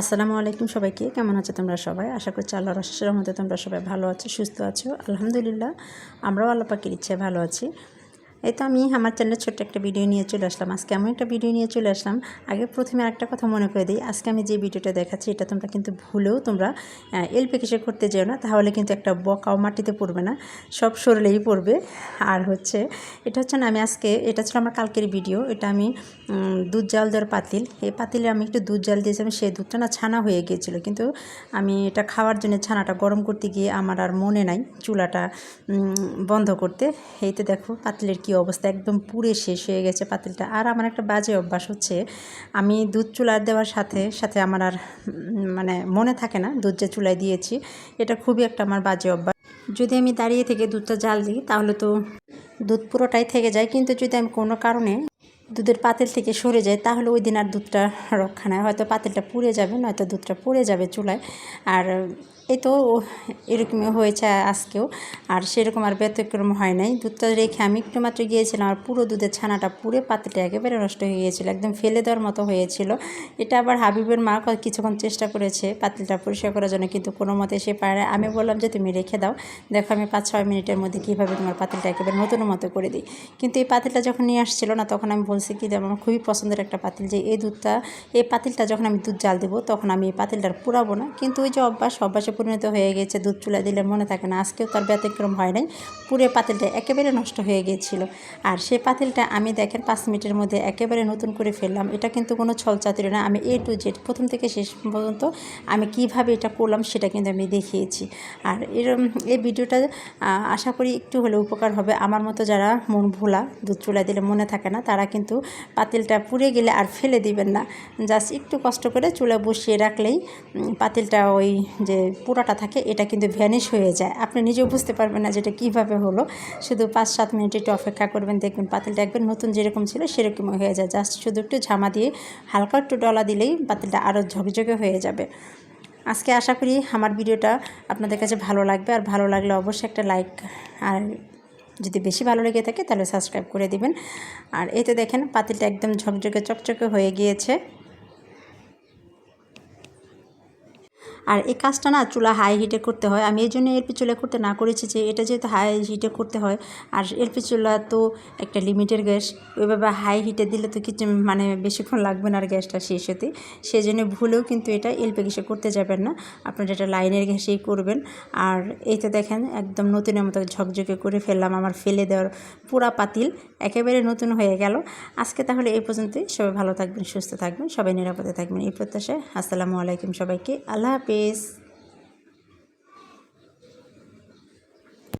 আসসালামু আলাইকুম সবাইকে। কেমন আছো তোমরা সবাই? আশা করছি আল্লাহর আশ্বাসের মধ্যে তোমরা সবাই ভালো আছো, সুস্থ আছো। আলহামদুলিল্লাহ, আমরাও আল্লাহ পাখির ইচ্ছে ভালো আছি। এই তো আমি আমার চ্যানেলে ছোট্ট একটা ভিডিও নিয়ে চলে আসলাম। আজকে এমন একটা ভিডিও নিয়ে চলে আসলাম। আগে প্রথমে আরেকটা কথা মনে করে দিই। আজকে আমি যে ভিডিওটা দেখাচ্ছি, এটা তোমরা কিন্তু ভুলেও তোমরা এলপি কিসে করতে যেও না। তাহলে কিন্তু একটা বকাও মাটিতে পড়বে না। সব সরলেই পড়বে। আর হচ্ছে, এটা হচ্ছে না, আমি আজকে, এটা ছিল আমার কালকের ভিডিও। এটা আমি দুধ জাল দেওয়ার পাতিল। এই পাতিলে আমি একটু দুধ জাল দিয়েছিলাম সেই দুধটা না ছানা হয়ে গিয়েছিল। কিন্তু আমি এটা খাওয়ার জন্য ছানাটা গরম করতে গিয়ে আমার আর মনে নাই চুলাটা বন্ধ করতে। এইতে দেখো, পাতিলের কি অবস্থা একদম পুরে শেষ হয়ে গেছে পাতিলটা। আর আমার একটা বাজে অভ্যাস হচ্ছে, আমি দুধ চুলার দেওয়ার সাথে সাথে আমার আর মানে মনে থাকে না, দুধ যে চুলায় দিয়েছি, এটা খুবই একটা আমার বাজে অভ্যাস। যদি আমি দাঁড়িয়ে থেকে দুধটা জাল দিই, তাহলে তো দুধ পুরোটাই থেকে যায়, কিন্তু যদি আমি কোনো কারণে দুধের পাতিল থেকে সরে যায়, তাহলে ওই দিন আর দুধটা রক্ষা নেয় হয়তো পাতিলটা পুড়ে যাবে, নয়তো দুধটা পুড়ে যাবে চুলায়। আর এই তো এরকমই হয়েছে আজকেও। আর সেরকম আর ব্যতিক্রম হয় নাই। দুধটা রেখে আমি একটু মাত্র গিয়েছিলাম, আর পুরো দুধের ছানাটা পুড়ে পাতিলটা একেবারে নষ্ট হয়ে গিয়েছিল, একদম ফেলে দেওয়ার মতো হয়েছিল। এটা আবার হাবিবের মা কিছুক্ষণ চেষ্টা করেছে পাতিলটা পরিষ্কার করার জন্য, কিন্তু কোনো মতে সে পারে আমি বললাম যে, তুমি রেখে দাও। দেখো আমি পাঁচ ছয় মিনিটের মধ্যে কীভাবে তোমার পাতিলটা একেবারে নতুন মতো করে দিই। কিন্তু এই পাতিলটা যখন নিয়ে আসছিল না, তখন আমি বলছি কি আমার খুবই পছন্দের একটা পাতিল, যে এই দুধটা, এই পাতিলটা যখন আমি দুধ জাল দেবো, তখন আমি এই পাতিলটার পুরাবো না। কিন্তু ওই যে অভ্যাস, অভ্যাসে পরিণত হয়ে গেছে, দুধ চুলা দিলে মনে থাকে না। আজকেও তার ব্যতিক্রম হয় নাই পুরো পাতিলটা একেবারে নষ্ট হয়ে গিয়েছিল আর সেই পাতিলটা আমি দেখেন পাঁচ মিনিটের মধ্যে একেবারে নতুন করে ফেললাম। এটা কিন্তু কোনো ছল চাতুরি না। আমি এ টু জেড প্রথম থেকে শেষ পর্যন্ত আমি কীভাবে এটা করলাম, সেটা কিন্তু আমি দেখিয়েছি। আর এরম, এই ভিডিওটা আশা করি একটু হলে উপকার হবে। আমার মতো যারা মন ভোলা, দুধ চুলা দিলে মনে থাকে না, তারা কিন্তু পাতিলটা পুড়ে গেলে আর ফেলে দিবেন না। জাস্ট একটু কষ্ট করে চুলা বসিয়ে রাখলেই পাতিলটা ওই যে পোড়াটা থাকে, এটা কিন্তু ভ্যানিশ হয়ে যায়। আপনি নিজেও বুঝতে পারবেন না যেটা কীভাবে হলো। শুধু পাঁচ সাত মিনিট একটু অপেক্ষা করবেন, দেখবেন পাতিলটা একবার নতুন যেরকম ছিল সেরকম হয়ে যায়। জাস্ট শুধু একটু ঝামা দিয়ে হালকা একটু ডলা দিলেই পাতিলটা আরও ঝকঝকে হয়ে যাবে। আজকে আশা করি আমার ভিডিওটা আপনাদের কাছে ভালো লাগবে। আর ভালো লাগলে অবশ্যই একটা লাইক আর যদি বেশি ভালো লেগে থাকে তাহলে সাবস্ক্রাইব করে দিবেন। আর এতে দেখেন পাতিলটা একদম ঝকঝকে চকচকে হয়ে গিয়েছে। আর এই কাজটা না চুলা হাই হিটে করতে হয়। আমি এই জন্য এলপি চুলা করতে না করেছি যে এটা যেহেতু হাই হিটে করতে হয়, আর এলপি চুলা তো একটা লিমিটের গ্যাস ওইভাবে হাই হিটে দিলে তো কিছু মানে বেশিক্ষণ লাগবে না আর গ্যাসটা শেষ হতে সেই জন্য ভুলেও কিন্তু এটা এলপি গ্যাসে করতে যাবেন না। আপনারা এটা লাইনের গ্যাসেই করবেন। আর এই তো দেখেন, একদম নতুনের মতো ঝকঝকে করে ফেললাম। আমার ফেলে দেওয়ার পুরা পাতিল একেবারে নতুন হয়ে গেল। আজকে তাহলে এই পর্যন্তই। সবাই ভালো থাকবেন, সুস্থ থাকবেন, সবাই নিরাপদে থাকবেন। এই প্রত্যাশায় আসসালামু আলাইকুম সবাইকে। আল্লাহ হাফিজ।